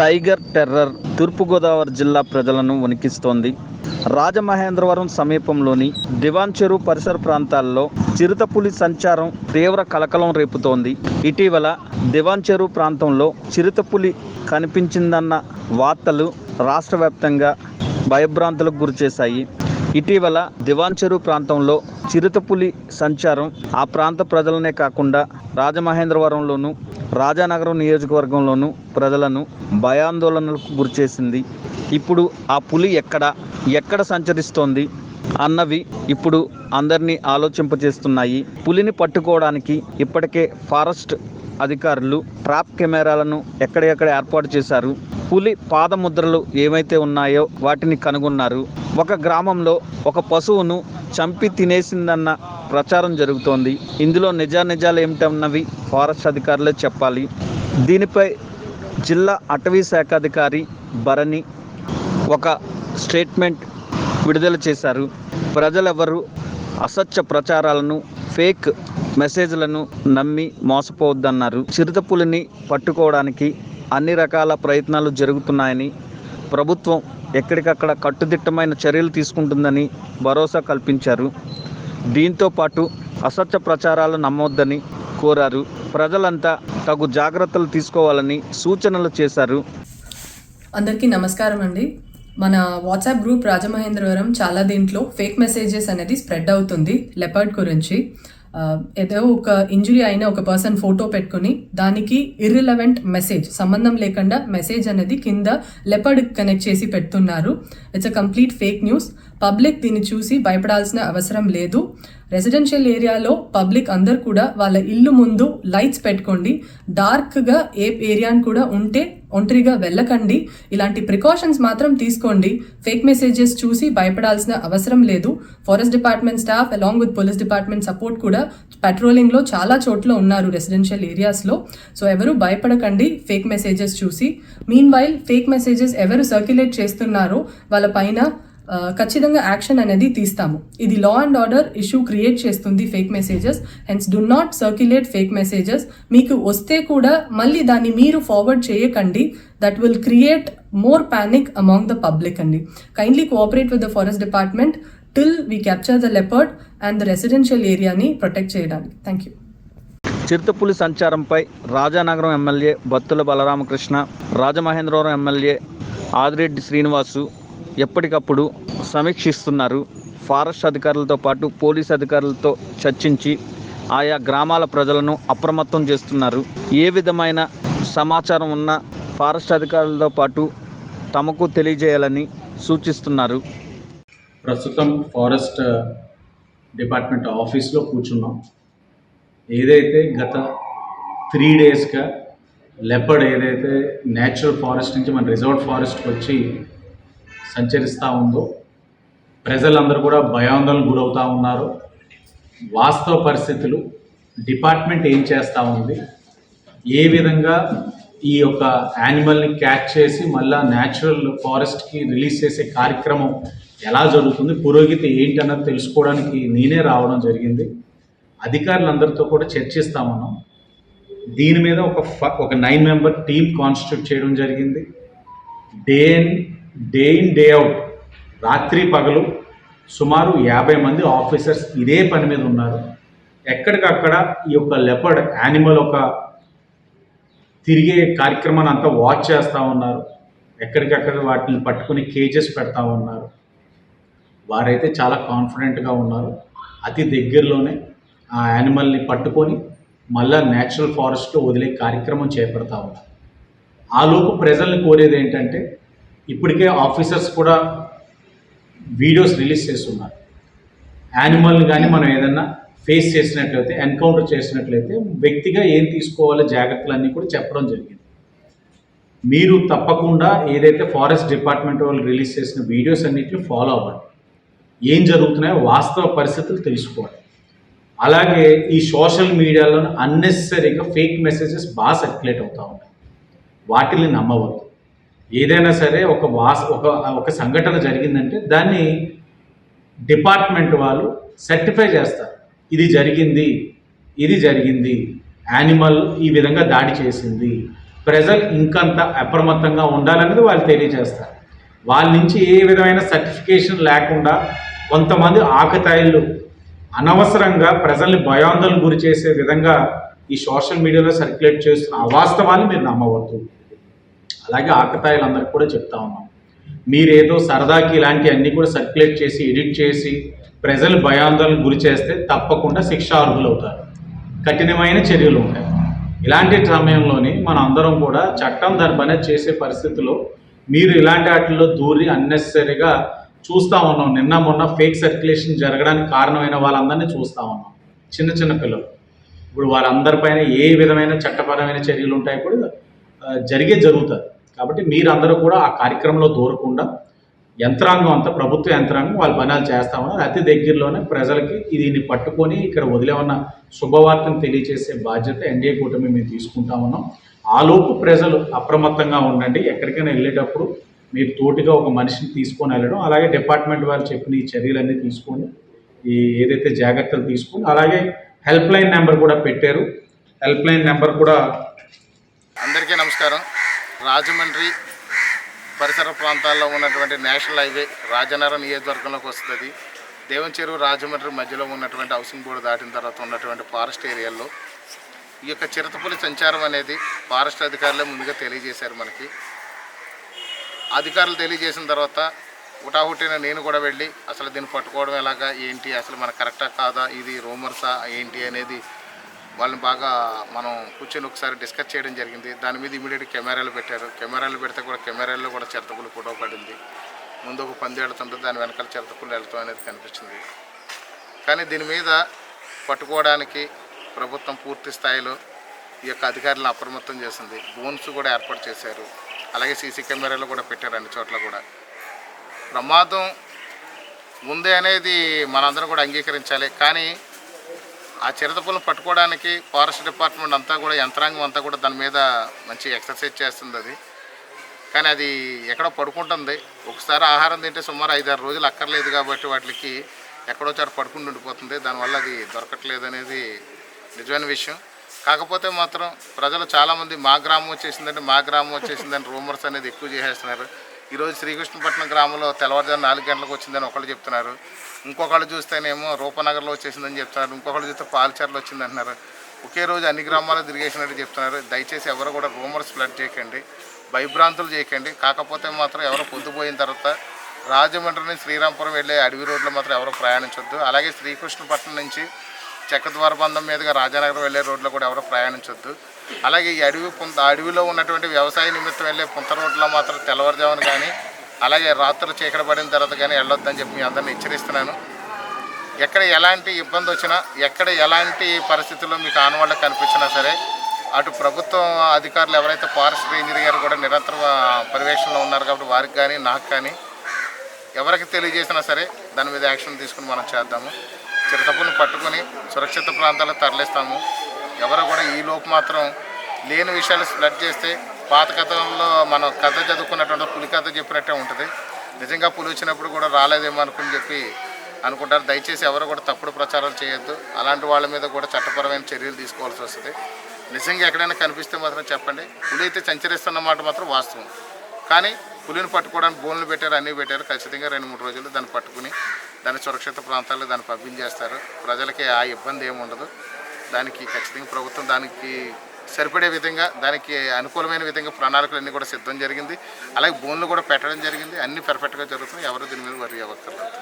Tiger terror తూర్పుగోదావరి జిల్లా ప్రజలను వణికిస్తోంది. రాజమహేంద్రవరం సమీపంలోని దివాన్ చెరువు పరిసర ప్రాంతాల్లో చిరుతపులి సంచారం తీవ్ర కలకలం రేపుతోంది. ఇటీవల దివాన్ చెరువు ప్రాంతంలో చిరుతపులి కనిపించిందన్న వార్తలు రాష్ట్ర వ్యాప్తంగా భయభ్రాంతులకు గురిచేశాయి ఇటీవల దివాన్ చెరువు ప్రాంతంలో చిరుతపులి సంచారం ఆ ప్రాంత ప్రజలనే కాకుండా రాజమహేంద్రవరంలోను రాజానగరం నియోజకవర్గంలోనూ ప్రజలను భయాందోళనలకు గురిచేసింది ఇప్పుడు ఆ పులి ఎక్కడ? ఎక్కడ సంచరిస్తోంది? అన్నవి ఇప్పుడు అందరినీ ఆలోచింపజేస్తున్నాయి. పులిని పట్టుకోవడానికి ఇప్పటికే ఫారెస్ట్ అధికారులు ట్రాప్ కెమెరాలను ఎక్కడెక్కడ ఏర్పాటు చేశారు? పులి పాదముద్రలు ఏమైతే ఉన్నాయో వాటిని కనుగొన్నారు. ఒక గ్రామంలో ఒక పశువును చంపి తినేసిందన్న ప్రచారం జరుగుతోంది. ఇందులో నిజానిజాలు ఏమిటన్నవి ఫారెస్ట్ అధికారులే చెప్పాలి. దీనిపై జిల్లా అటవీ శాఖ అధికారి భరణి ఒక స్టేట్మెంట్ విడుదల చేశారు. ప్రజలెవరూ అసత్య ప్రచారాలను ఫేక్ మెసేజ్లను నమ్మి మోసపోవద్దన్నారు. చిరుతపులిని పట్టుకోవడానికి అన్ని రకాల ప్రయత్నాలు జరుగుతున్నాయని ప్రభుత్వం ఎక్కడికక్కడ కట్టుదిట్టమైన చర్యలు తీసుకుంటుందని భరోసా కల్పించారు. దీంతో పాటు అసత్య ప్రచారాలు నమ్మొద్దని కోరారు. ప్రజలంతా తగు జాగ్రత్తలు తీసుకోవాలని సూచనలు చేశారు. అందరికీ నమస్కారం అండి. మన వాట్సాప్ గ్రూప్ రాజమహేంద్రవరం చాలా దీంట్లో ఫేక్ మెసేజెస్ అనేది స్ప్రెడ్ అవుతుంది లెపర్డ్ గురించి. ఏదో ఒక ఇంజురీ అయిన ఒక పర్సన్ ఫోటో పెట్టుకుని దానికి ఇర్రిలవెంట్ మెసేజ్ సంబంధం లేకుండా మెసేజ్ అనేది కింద లెపర్డ్ కనెక్ట్ చేసి పెడుతున్నారు. It's a complete fake news public దీన్ని చూసి భయపడాల్సిన అవసరం లేదు. రెసిడెన్షియల్ ఏరియాలో పబ్లిక్ అందరు కూడా వాళ్ళ ఇల్లు ముందు లైట్స్ పెట్టుకోండి. డార్క్గా ఏ ఏరియాని కూడా ఉంటే ఒంటరిగా వెళ్ళకండి. ఇలాంటి ప్రికాషన్స్ మాత్రం తీసుకోండి. ఫేక్ మెసేజెస్ చూసి భయపడాల్సిన అవసరం లేదు. Forest department staff along with police department support కూడా పెట్రోలింగ్లో చాలా చోట్ల ఉన్నారు రెసిడెన్షియల్ ఏరియాస్లో సో ఎవరు భయపడకండి ఫేక్ మెసేజెస్ చూసి. మీన్ వైల్ ఫేక్ మెసేజెస్ ఎవరు సర్క్యులేట్ చేస్తున్నారో వాళ్ళ పైన ఖచ్చితంగా యాక్షన్ అనేది తీస్తాము. ఇది law and order issue create చేస్తుంది fake messages hence do not circulate fake messages మీకు వస్తే కూడా మళ్ళీ దాన్ని మీరు ఫార్వర్డ్ చేయకండి. That will create more panic among the public అండి. Kindly cooperate with the forest department till we capture the leopard and the residential ఏరియాని protect చేయడానికి. థ్యాంక్ యూ చిరుతపులి సంచారంపై రాజానగరం ఎమ్మెల్యే బత్తుల బలరామకృష్ణ రాజమహేంద్రవరం ఎమ్మెల్యే ఆదిరెడ్డి శ్రీనివాసు ఎప్పటికప్పుడు సమీక్షిస్తున్నారు. ఫారెస్ట్ అధికారులతో పాటు పోలీస్ అధికారులతో చర్చించి ఆయా గ్రామాల ప్రజలను అప్రమత్తం చేస్తున్నారు. ఏ విధమైన సమాచారం ఉన్న ఫారెస్ట్ అధికారులతో పాటు తమకు తెలియజేయాలని సూచిస్తున్నారు. ప్రస్తుతం ఫారెస్ట్ డిపార్ట్మెంట్ ఆఫీస్లో కూర్చున్నాం. ఏదైతే గత త్రీ డేస్గా లెపర్డ్ ఏదైతే న్యాచురల్ ఫారెస్ట్ నుంచి మన రిజర్వ్ ఫారెస్ట్కి వచ్చి సంచరిస్తూ ఉందో ప్రజలందరూ కూడా భయాందోళన గురవుతూ ఉన్నారు. వాస్తవ పరిస్థితులు డిపార్ట్మెంట్ ఏం చేస్తూ ఉంది ఏ విధంగా ఈ యొక్క యానిమల్ని క్యాచ్ చేసి మళ్ళా న్యాచురల్ ఫారెస్ట్కి రిలీజ్ చేసే కార్యక్రమం ఎలా జరుగుతుంది పురోగతి ఏంటి అన్నది తెలుసుకోవడానికి నేనే రావడం జరిగింది. అధికారులందరితో కూడా చర్చిస్తాం మనం దీని మీద ఒక ఫ ఒక నైన్ మెంబర్ టీం కాన్స్టిట్యూట్ చేయడం జరిగింది. Day and day in day out రాత్రి పగలు సుమారు యాభై మంది ఆఫీసర్స్ ఇదే పని మీద ఉన్నారు. ఎక్కడికక్కడ ఈ యొక్క లెపర్డ్ యానిమల్ ఒక తిరిగే కార్యక్రమాన్ని అంతా వాచ్ చేస్తూ ఉన్నారు. ఎక్కడికక్కడ వాటిని పట్టుకుని కేజెస్ పెడతా ఉన్నారు. వారైతే చాలా కాన్ఫిడెంట్గా ఉన్నారు. అతి దగ్గరలోనే ఆ యానిమల్ని పట్టుకొని మళ్ళా న్యాచురల్ ఫారెస్ట్లో వదిలే కార్యక్రమం చేపడతా ఉన్నారు. ఆలోపు ప్రజల్ని కోరేది ఏంటంటే ఇప్పటికే ఆఫీసర్స్ కూడా వీడియోస్ రిలీజ్ చేస్తున్నారు. యానిమల్ని కానీ మనం ఏదన్నా ఫేస్ చేసినట్లయితే ఎన్కౌంటర్ చేసినట్లయితే వ్యక్తిగా ఏం తీసుకోవాలో జాగ్రత్తలన్నీ కూడా చెప్పడం జరిగింది. మీరు తప్పకుండా ఏదైతే ఫారెస్ట్ డిపార్ట్మెంట్ వాళ్ళు రిలీజ్ చేసిన వీడియోస్ అన్నిటిని ఫాలో అవ్వండి. ఏం జరుగుతున్నాయో వాస్తవ పరిస్థితులు తెలుసుకోవాలి. అలాగే ఈ సోషల్ మీడియాలో అన్నెసరీగా ఫేక్ మెసేజెస్ బాగా సర్క్యులేట్ అవుతూ ఉంటాయి. వాటిని నమ్మవద్దు. ఏదైనా సరే ఒక వాస్ ఒక ఒక సంఘటన జరిగిందంటే దాన్ని డిపార్ట్మెంట్ వాళ్ళు సర్టిఫై చేస్తారు. ఇది జరిగింది ఇది జరిగింది యానిమల్ ఈ విధంగా దాడి చేసింది ప్రజలు ఇంకంత అప్రమత్తంగా ఉండాలనేది వాళ్ళు తెలియజేస్తారు. వాళ్ళ నుంచి ఏ విధమైన సర్టిఫికేషన్ లేకుండా కొంతమంది ఆకతాయిలు అనవసరంగా ప్రజల్ని భయాందోళన గురి చేసే విధంగా ఈ సోషల్ మీడియాలో సర్క్యులేట్ చేస్తున్న అవాస్తవాన్ని మీరు నమ్మవద్దు. అలాగే ఆకతాయిలందరికీ కూడా చెప్తా ఉన్నాం. మీరేదో సరదాకి ఇలాంటివన్నీ కూడా సర్క్యులేట్ చేసి ఎడిట్ చేసి ప్రజలు భయాందోళన గురి చేస్తే తప్పకుండా శిక్ష అర్హులు అవుతారు కఠినమైన చర్యలు ఉంటాయి. ఇలాంటి సమయంలోనే మన అందరం కూడా చట్టం దాని పని చేసే పరిస్థితిలో మీరు ఇలాంటి వాటిల్లో దూరి అన్నెసరీగా చూస్తూ ఉన్నాం. నిన్న మొన్న ఫేక్ సర్క్యులేషన్ జరగడానికి కారణమైన వాళ్ళందరినీ చూస్తూ ఉన్నాం. చిన్న చిన్న పిల్లలు. ఇప్పుడు వారందరిపైన ఏ విధమైన చట్టపరమైన చర్యలు ఉంటాయి కూడా జరిగే జరుగుతుంది కాబట్టి మీరందరూ కూడా ఆ కార్యక్రమంలో దూరకుండా యంత్రాంగం అంతా ప్రభుత్వ యంత్రాంగం వాళ్ళ పనాలు చేస్తామని అతి దగ్గరలోనే ప్రజలకి దీన్ని పట్టుకొని ఇక్కడ వదిలేమన్న శుభవార్తను తెలియజేసే బాధ్యత ఎన్డీఏ కూటమి మేము తీసుకుంటా ఉన్నాం. ఆలోపు ప్రజలు అప్రమత్తంగా ఉండండి. ఎక్కడికైనా వెళ్ళేటప్పుడు మీరు తోటిగా ఒక మనిషిని తీసుకొని వెళ్ళడం అలాగే డిపార్ట్మెంట్ వాళ్ళు చెప్పిన ఈ చర్యలన్నీ తీసుకొని ఈ ఏదైతే జాగ్రత్తలు తీసుకొని అలాగే హెల్ప్ లైన్ నెంబర్ కూడా పెట్టారు. హెల్ప్ లైన్ నెంబర్ కూడా అందరికీ నమస్కారం. రాజమండ్రి పరిసర ప్రాంతాల్లో ఉన్నటువంటి నేషనల్ హైవే రాజనగరం నియోజకవర్గంలోకి వస్తుంది. దేవం రాజమండ్రి మధ్యలో ఉన్నటువంటి హౌసింగ్ బోర్డు దాటిన తర్వాత ఉన్నటువంటి ఫారెస్ట్ ఏరియాల్లో ఈ యొక్క చిరతపులి సంచారం అనేది ఫారెస్ట్ అధికారులే ముందుగా తెలియజేశారు మనకి. అధికారులు తెలియజేసిన తర్వాత హుటాహుటిన నేను కూడా వెళ్ళి అసలు దీన్ని పట్టుకోవడం ఎలాగా ఏంటి అసలు మన కరెక్టా కాదా ఇది రూమర్సా ఏంటి అనేది వాళ్ళని బాగా మనం కూర్చొని ఒకసారి డిస్కస్ చేయడం జరిగింది. దాని మీద ఇమీడియట్ కెమెరాలు పెట్టారు. కెమెరాలు పెడితే కూడా కెమెరాల్లో కూడా చిరతపులు ఫోటో పడింది. ముందు ఒక పంది వెళుతుంటే దాని వెనకాల చిరతపులు వెళ్తాం అనేది కనిపించింది. కానీ దీని మీద పట్టుకోవడానికి ప్రభుత్వం పూర్తి స్థాయిలో ఈ యొక్క అధికారులను అప్రమత్తం చేసింది. బోన్స్ కూడా ఏర్పాటు చేశారు. అలాగే సీసీ కెమెరాలు కూడా పెట్టారు అన్ని చోట్ల కూడా. ప్రమాదం ముందే అనేది మనందరం కూడా అంగీకరించాలి. కానీ ఆ చిరతపులను పట్టుకోవడానికి ఫారెస్ట్ డిపార్ట్మెంట్ అంతా కూడా యంత్రాంగం అంతా కూడా దాని మీద మంచి ఎక్సర్సైజ్ చేస్తుంది అది. కానీ అది ఎక్కడో పడుకుంటుంది. ఒకసారి ఆహారం తింటే సుమారు ఐదారు రోజులు అక్కర్లేదు కాబట్టి వాటికి ఎక్కడో చోట పడుకుని ఉండిపోతుంది. దానివల్ల అది దొరకట్లేదు అనేది నిజమైన విషయం. కాకపోతే మాత్రం ప్రజలు చాలామంది మా గ్రామం వచ్చేసిందంటే మా గ్రామం వచ్చేసిందని రూమర్స్ అనేది ఎక్కువ చేసేస్తున్నారు. ఈరోజు శ్రీకృష్ణపట్నం గ్రామంలో తెల్లవారుజాము నాలుగు గంటలకు వచ్చిందని ఒకళ్ళు చెప్తున్నారు. ఇంకొకళ్ళు చూస్తేనేమో రూపనగర్లో వచ్చేసిందని చెప్తున్నారు ఇంకొకళ్ళు చూస్తే పాలచర్లో వచ్చింది అంటున్నారు ఒకే రోజు అన్ని గ్రామాలు తిరిగేసినట్టు చెప్తున్నారు. దయచేసి ఎవరు కూడా రూమర్స్ ఫ్లడ్ చేయకండి భయభ్రాంతులు చేయకండి. కాకపోతే మాత్రం ఎవరు పొద్దుపోయిన తర్వాత రాజమండ్రి నుంచి శ్రీరాంపురం వెళ్ళే అడవి రోడ్లో మాత్రం ఎవరు ప్రయాణించొద్దు. అలాగే శ్రీకృష్ణపట్నం నుంచి చెక్కద్వార బంధం మీదుగా రాజానగరం వెళ్ళే రోడ్లో కూడా ఎవరు ప్రయాణించొద్దు. అలాగే ఈ అడవి పుంత అడవిలో ఉన్నటువంటి వ్యవసాయ నిమిత్తం వెళ్ళే పుంత రోడ్లో మాత్రం తెల్లవారుజామున కానీ అలాగే రాత్రులు చీకటి పడిన తర్వాత కానీ వెళ్ళొద్దని చెప్పి మీ అందరిని హెచ్చరిస్తున్నాను. ఎక్కడ ఎలాంటి ఇబ్బంది వచ్చినా ఎక్కడ ఎలాంటి పరిస్థితుల్లో మీకు ఆనవాళ్ళు కనిపించినా సరే అటు ప్రభుత్వం అధికారులు ఎవరైతే ఫారెస్ట్ రేంజర్ గారు కూడా నిరంతర పర్యవేక్షణలో ఉన్నారు కాబట్టి వారికి కానీ నాకు కానీ ఎవరికి తెలియజేసినా సరే దాని మీద యాక్షన్ తీసుకుని మనం చేద్దాము. చిరతపులను పట్టుకొని సురక్షిత ప్రాంతాలకు తరలిస్తాము. ఎవరు కూడా ఈ లోపు మాత్రం లేని విషయాలు స్ప్రెడ్ చేస్తే పాత కథల్లో మనం కథ చదువుకున్నటువంటి చెప్పినట్టే ఉంటుంది. నిజంగా పులి వచ్చినప్పుడు కూడా రాలేదేమో అనుకుని చెప్పి అనుకుంటారు. దయచేసి ఎవరు కూడా తప్పుడు ప్రచారాలు చేయొద్దు. అలాంటి వాళ్ళ మీద కూడా చట్టపరమైన చర్యలు తీసుకోవాల్సి వస్తుంది. నిజంగా ఎక్కడైనా కనిపిస్తే మాత్రం చెప్పండి. పులి అయితే సంచరిస్తున్న మాట మాత్రం వాస్తవం. కానీ పులిని పట్టుకోవడానికి బోన్లు పెట్టారు అన్నీ పెట్టారు. ఖచ్చితంగా రెండు మూడు రోజులు దాన్ని పట్టుకుని దాని సురక్షిత ప్రాంతాల్లో దాన్ని పంపించేస్తారు. ప్రజలకి ఆ ఇబ్బంది ఏమి ఉండదు. దానికి ఖచ్చితంగా ప్రభుత్వం దానికి సరిపడే విధంగా దానికి అనుకూలమైన విధంగా ప్రణాళికలన్నీ కూడా సిద్ధం జరిగింది. అలాగే బోన్లు కూడా పెట్టడం జరిగింది. అన్ని పర్ఫెక్ట్గా జరుగుతున్నాయి. ఎవరు దీని మీద వరి అవ్వక్కర్లేదు.